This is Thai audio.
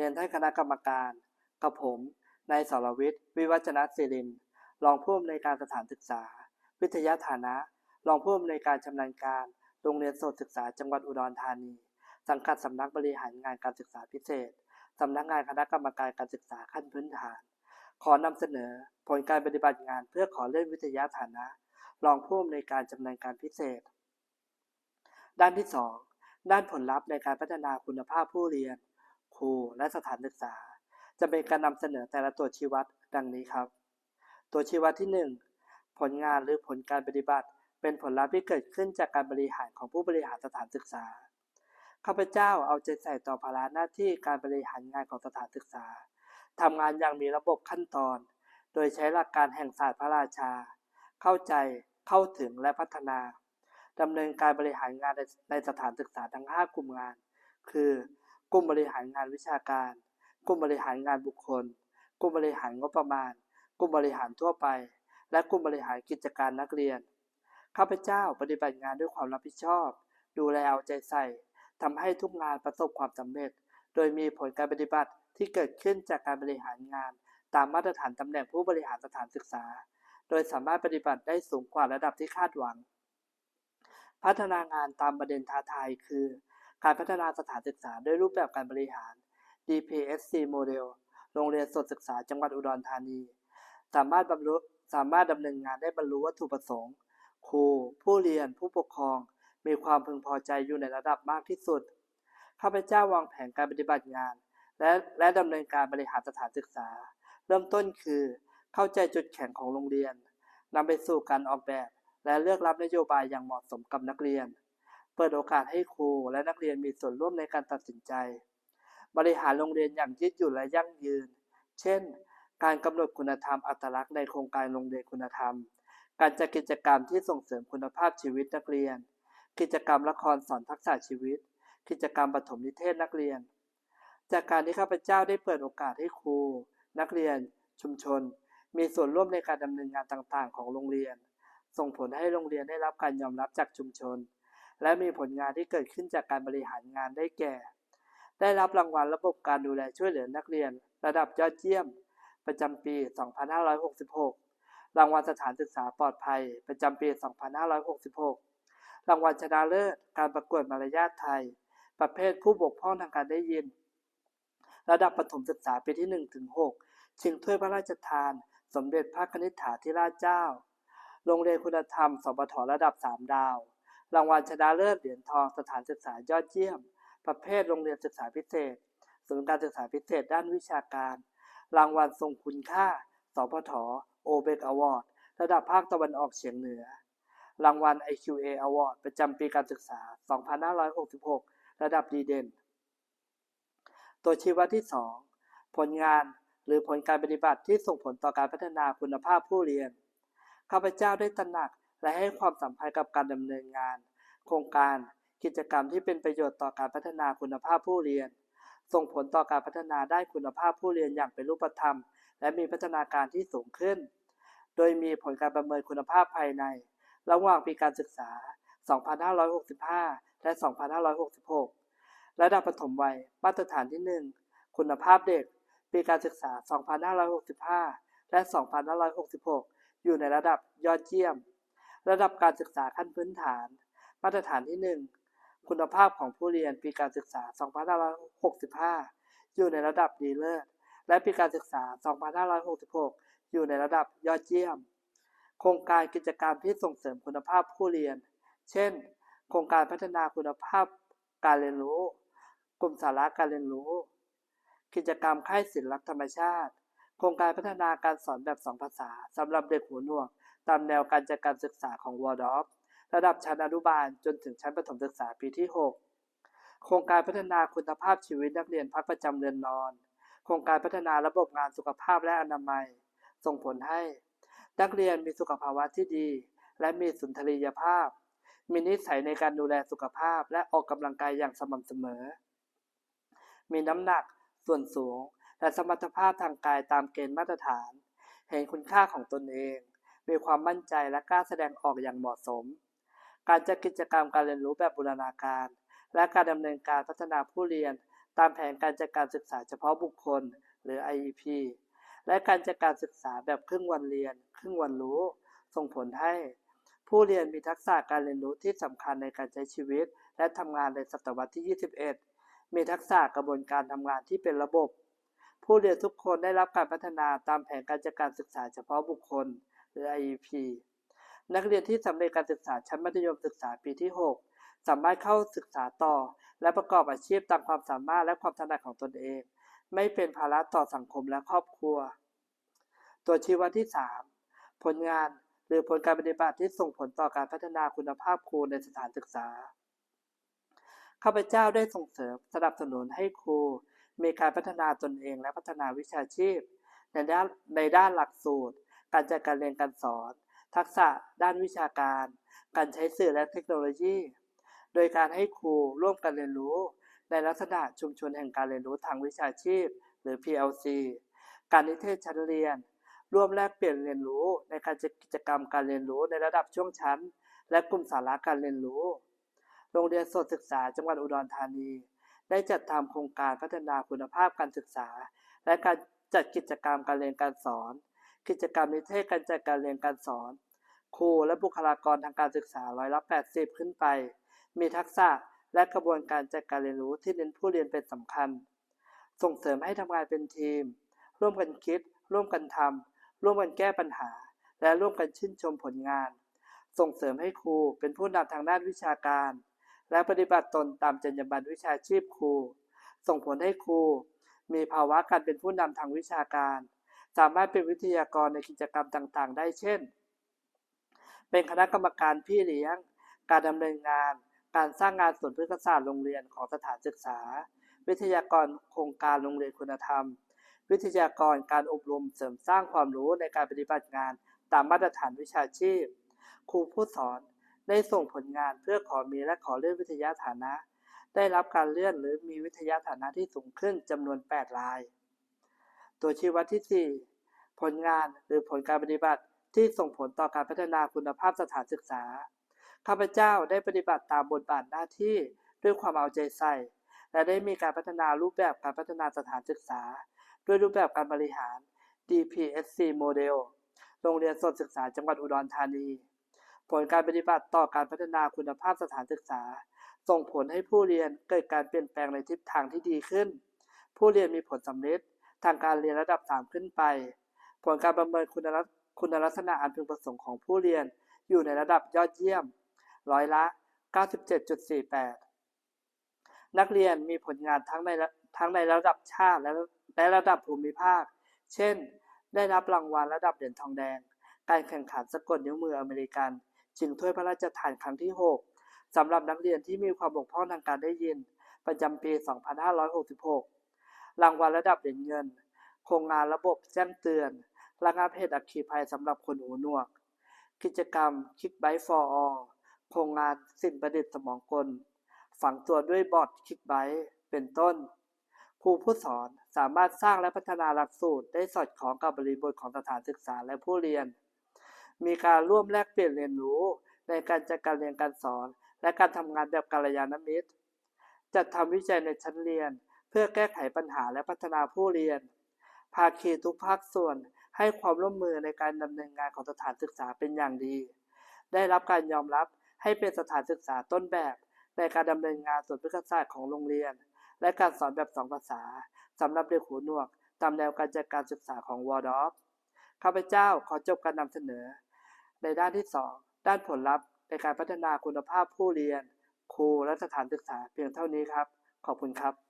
รียนท่านคณะกรรมการ กับผมนายสรวิทย์วิวัฒนศิรินทร์รองผู้อำนวยการสถานศึกษา วิทยาฐานะ รองผู้อำนวยการชำนาญการ โรงเรียนโสตศึกษาจังหวัดอุดรธานี สังกัดสำนักบริหารงานการศึกษาพิเศษสำนักงานคณะกรรมการการศึกษาขั้นพื้นฐาน ขอนำเสนอผลการปฏิบัติงานเพื่อขอเลื่อนวิทยาฐานะ รองผู้อำนวยการชำนาญการพิเศษ ด้านที่ 2 ด้านผลลัพธ์ในการพัฒนาคุณภาพผู้เรียน ครูและสถานศึกษา จะเป็นการนำเสนอแต่ละตัวชี้วัดดังนี้ครับ ตัวชี้วัดที่ 1 ผลงานหรือผลการปฏิบัติ เป็นผลลัพธ์ที่เกิดขึ้นจากการบริหารของผู้บริหารสถานศึกษาข้าพเจ้าเอาใจใส่ต่อภาระหน้าที่การบริหารงานของสถานศึกษาทำงานอย่างมีระบบขั้นตอน โดยใช้หลักการแห่งศาสตร์พระราชา เข้าใจเข้าถึงและพัฒนาดำเนินการบริหารงานในสถานศึกษาทั้ง 5 กลุ่มงาน คือ กลุ่มบริหารงานวิชาการ กลุ่มบริหารงานบุคคล กลุ่มบริหารงบประมาณ กลุ่มบริหารทั่วไป และกลุ่มบริหารกิจการนักเรียน ข้าพเจ้าปฏิบัติงานด้วยความรับผิดชอบ ดูแลเอาใจใส่ทำให้ทุกงานประสบความสำเร็จ โดยมีผลการปฏิบัติที่เกิดขึ้นจากการบริหารงาน ตามมาตรฐานตำแหน่งผู้บริหารสถานศึกษา โดยสามารถปฏิบัติได้สูงกว่าระดับที่คาดหวัง พัฒนางานตามประเด็นท้าทายคือ การพัฒนาสถานศึกษาด้วยรูปแบบการบริหาร DPSC โมเดลโรงเรียนสดศึกษาจังหวัดอุดรธานี สามารถบรรลุสามารถดำเนินงานได้บรรลุวัตถุประสงค์ ครู ผู้เรียน ผู้ปกครอง มีความพึงพอใจอยู่ในระดับมากที่สุด ข้าพเจ้าวางแผนการปฏิบัติงาน และและดำเนินการบริหารสถานศึกษา เริ่มต้นคือ เข้าใจจุดแข็งของโรงเรียนนำไปสู่การออกแบบ และเลือกรับนโยบายอย่างเหมาะสมกับนักเรียน เปิดโอกาสให้ครูและนักเรียนมีส่วนร่วมในการตัดสินใจ บริหารโรงเรียนอย่างยืดหยุ่นและยั่งยืน เช่น การกำหนดคุณธรรมอัตลักษณ์ในโครงการโรงเรียนคุณธรรม การจัดกิจกรรมที่ส่งเสริมคุณภาพชีวิตนักเรียน กิจกรรมละครสอนทักษะชีวิต กิจกรรมปฐมนิเทศนักเรียน จากการที่ข้าพเจ้าได้เปิดโอกาสให้ครู นักเรียน ชุมชน มีส่วนร่วมในการดำเนินงานต่างๆ ของโรงเรียน ส่งผลให้โรงเรียนได้รับการยอมรับจากชุมชน และมีผลงานที่เกิดขึ้นจากการบริหารงานได้แก่ ได้รับรางวัลระบบการดูแลช่วยเหลือนักเรียน ระดับยอดเยี่ยม ประจำปี 2566 รางวัลสถานศึกษาปลอดภัย ประจำปี 2566 รางวัลชนะเลิศการประกวดมารยาทไทย ประเภทผู้บกพร่องทางการได้ยิน ระดับประถมศึกษาปีที่1ถึง6ชิงถ้วยพระราชทาน สมเด็จพระนิษฐาธิราชเจ้า โรงเรียนคุณธรรมสปทระดับ 3 ดาว รางวัลชนะเลิศเหรียญทองสถานศึกษายอดเยี่ยม ประเภทโรงเรียนศึกษาพิเศษศูนย์การศึกษาพิเศษด้านวิชาการ รางวัลทรงคุณค่า สพทโอเบกอวอร์ดระดับภาคตะวันออกเฉียงเหนือ รางวัล IQA Award ประจำปีการศึกษา 2566 ระดับดีเด่น ตัวชี้วัดที่ 2 ผลงานหรือผลการปฏิบัติที่ส่งผลต่อการพัฒนาคุณภาพผู้เรียน ข้าพเจ้าได้ตระหนัก และให้ความสำคัญกับการดำเนินงาน โครงการ กิจกรรมที่เป็นประโยชน์ต่อการพัฒนาคุณภาพผู้เรียน ส่งผลต่อการพัฒนาได้คุณภาพผู้เรียนอย่างเป็นรูปธรรม และมีพัฒนาการที่สูงขึ้น โดยมีผลการประเมินคุณภาพภายใน ระหว่างปีการศึกษา 2565 และ 2566 ระดับประถมวัย มาตรฐานที่ 1 คุณภาพเด็ก ปีการศึกษา 2565 และ 2566 อยู่ในระดับยอดเยี่ยม ระดับการศึกษาขั้นพื้นฐาน มาตรฐานที่ 1 คุณภาพของผู้เรียนปีการศึกษา 2565 อยู่ในระดับดีเลิศ และปีการศึกษา 2566 อยู่ในระดับยอดเยี่ยม โครงการกิจกรรมที่ส่งเสริมคุณภาพผู้เรียน เช่น โครงการพัฒนาคุณภาพการเรียนรู้ กลุ่มสาระการเรียนรู้ กิจกรรมค่ายศิลป์ธรรมชาติ โครงการพัฒนาการสอนแบบสองภาษาสำหรับเด็กหูหนวก ตามแนวการจัดการศึกษาของวอร์ดอฟระดับชั้นอนุบาลจนถึงชั้นประถมศึกษาปีที่ 6 โครงการพัฒนาคุณภาพชีวิตนักเรียนพักประจำเรือนนอน โครงการพัฒนาระบบงานสุขภาพและอนามัย ส่งผลให้ นักเรียนมีสุขภาวะที่ดี และมีสุนทรียภาพ มีนิสัยในการดูแลสุขภาพและออกกำลังกายอย่างสม่ำเสมอ มีน้ำหนัก ส่วนสูง และสมรรถภาพทางกายตามเกณฑ์มาตรฐาน เห็นคุณค่าของตนเอง มีความมั่นใจและกล้าแสดงออกอย่างเหมาะสม การจัดกิจกรรมการเรียนรู้แบบบูรณาการ และการดำเนินการพัฒนาผู้เรียน ตามแผนการจัดการศึกษาเฉพาะบุคคล หรือ IEP และการจัดการศึกษาแบบครึ่งวันเรียน ครึ่งวันรู้ ส่งผลให้ ผู้เรียนมีทักษะการเรียนรู้ที่สำคัญในการใช้ชีวิต และทำงานในศตวรรษที่ 21 มีทักษะกระบวนการทำงานที่เป็นระบบ ผู้เรียนทุกคนได้รับการพัฒนาตามแผนการจัดการศึกษาเฉพาะบุคคล หรือ IEP นักเรียนที่สำเร็จการศึกษาชั้นมัธยมศึกษาปีที่ 6 สามารถเข้าศึกษาต่อ และประกอบอาชีพตามความสามารถและความถนัดของตนเอง ไม่เป็นภาระต่อสังคมและครอบครัว ตัวชี้วัดที่ 3 ผลงานหรือผลการปฏิบัติที่ส่งผลต่อการพัฒนาคุณภาพครูในสถานศึกษา ข้าพเจ้าได้ส่งเสริมสนับสนุนให้ครู มีการพัฒนาตนเองและพัฒนาวิชาชีพ ในด้านในด้านหลักสูตร การจัดการเรียนการสอน ทักษะด้านวิชาการ การใช้สื่อและเทคโนโลยี โดยการให้ครูร่วมกันเรียนรู้ ในลักษณะชุมชนแห่งการเรียนรู้ทางวิชาชีพ หรือ PLC การนิเทศชั้นเรียน ร่วมแลกเปลี่ยนเรียนรู้ในการจัดกิจกรรมการเรียนรู้ในระดับช่วงชั้น และกลุ่มสาระการเรียนรู้ โรงเรียนสดศึกษาจังหวัดอุดรธานีได้จัดทำโครงการพัฒนาคุณภาพการศึกษา และการจัดกิจกรรมการเรียนการสอน กิจกรรมนิเทศการจัดการเรียนการสอน ครูและบุคลากรทางการศึกษาร้อยละ80 ขึ้นไป มีทักษะและกระบวนการจัดการเรียนรู้ที่เน้นผู้เรียนเป็นสำคัญ ส่งเสริมให้ทำงานเป็นทีม ร่วมกันคิด ร่วมกันทำร่วมกันแก้ปัญหา และร่วมกันชื่นชมผลงาน ส่งเสริมให้ครูเป็นผู้นำทางด้านวิชาการ และปฏิบัติตนตามจรรยาบรรณวิชาชีพครู ส่งผลให้ครู มีภาวะการเป็นผู้นำทางวิชาการ สามารถเป็นวิทยากรในกิจกรรมต่างๆ ได้เช่น เป็นคณะกรรมการพี่เลี้ยง การดำเนินงาน การสร้างงานส่วนพฤกษศาสตร์โรงเรียนของสถานศึกษา วิทยากรโครงการโรงเรียนคุณธรรม วิทยากรการอบรมเสริมสร้างความรู้ในการปฏิบัติงาน ตามมาตรฐานวิชาชีพ ครูผู้สอนได้ส่งผลงานเพื่อขอมีและขอเลื่อนวิทยาฐานะ ได้รับการเลื่อนหรือมีวิทยาฐานะที่สูงขึ้นจำนวน 8 ราย ตัวชี้วัดที่ 4 ผลงานหรือผลการปฏิบัติที่ส่งผลต่อการพัฒนาคุณภาพสถานศึกษา ข้าพเจ้าได้ปฏิบัติตามบทบาทหน้าที่ด้วยความเอาใจใส่ และได้มีการพัฒนารูปแบบการพัฒนาสถานศึกษา ด้วยรูปแบบการบริหาร DPSC โมเดลโรงเรียนสดศึกษาจังหวัดอุดรธานี ผลการปฏิบัติต่อการพัฒนาคุณภาพสถานศึกษา ส่งผลให้ผู้เรียนเกิดการเปลี่ยนแปลงในทิศทางที่ดีขึ้น ผู้เรียนมีผลสำเร็จ ทางการเรียนระดับ 3 ขึ้นไป ผลการประเมินคุณลักษณะคุณลักษณะอันพึงประสงค์ของผู้เรียนอยู่ในระดับยอดเยี่ยม ร้อยละ 97.48 นักเรียนมีผลงานทั้งในทั้งในระดับชาติและและระดับภูมิภาค เช่น ได้รับรางวัลระดับเหรียญทองแดง การแข่งขันสะกดนิ้วมืออเมริกันชิงถ้วยพระราชทานครั้งที่ 6สำหรับนักเรียนที่มีความบกพร่องทางการได้ยิน ประจำปี 2566 รางวัลระดับเหรียญเงิน โครงงานระบบแจ้งเตือน ระงับเหตุอัคคีภัยสำหรับคนหูหนวก กิจกรรม Kick b y for All โครงงานสิ่งประดิษฐ์สมองกล ฝังตัวด้วยบอร์ด Kick b y เป็นต้น ครูผู้สอนสามารถสร้างและพัฒนาหลักสูตรได้สอดคล้องกับบริบทของสถานศึกษาและผู้เรียน มีการร่วมแลกเปลี่ยนเรียนรู้ ในการจัดการเรียนการสอน และการทำงานแบบกัลยาณมิตรจัดทำวิจัยในชั้นเรียน เพื่อแก้ไขปัญหาและพัฒนาผู้เรียน ภาคีทุกภาคส่วนให้ความร่วมมือในการดำเนินงานของสถานศึกษาเป็นอย่างดี ได้รับการยอมรับให้เป็นสถานศึกษาต้นแบบ ในการดำเนินงานส่วนพฤกษศาสตร์ของโรงเรียน และการสอนแบบสองภาษาสำหรับเด็กหูหนวก ตามแนวการจัดการศึกษาของวอร์ดอฟข้าพเจ้าขอจบการนำเสนอ ในด้านที่ 2 ด้านผลลัพธ์ในการพัฒนาคุณภาพผู้เรียน ครูและสถานศึกษาเพียงเท่านี้ครับ ขอบคุณครับ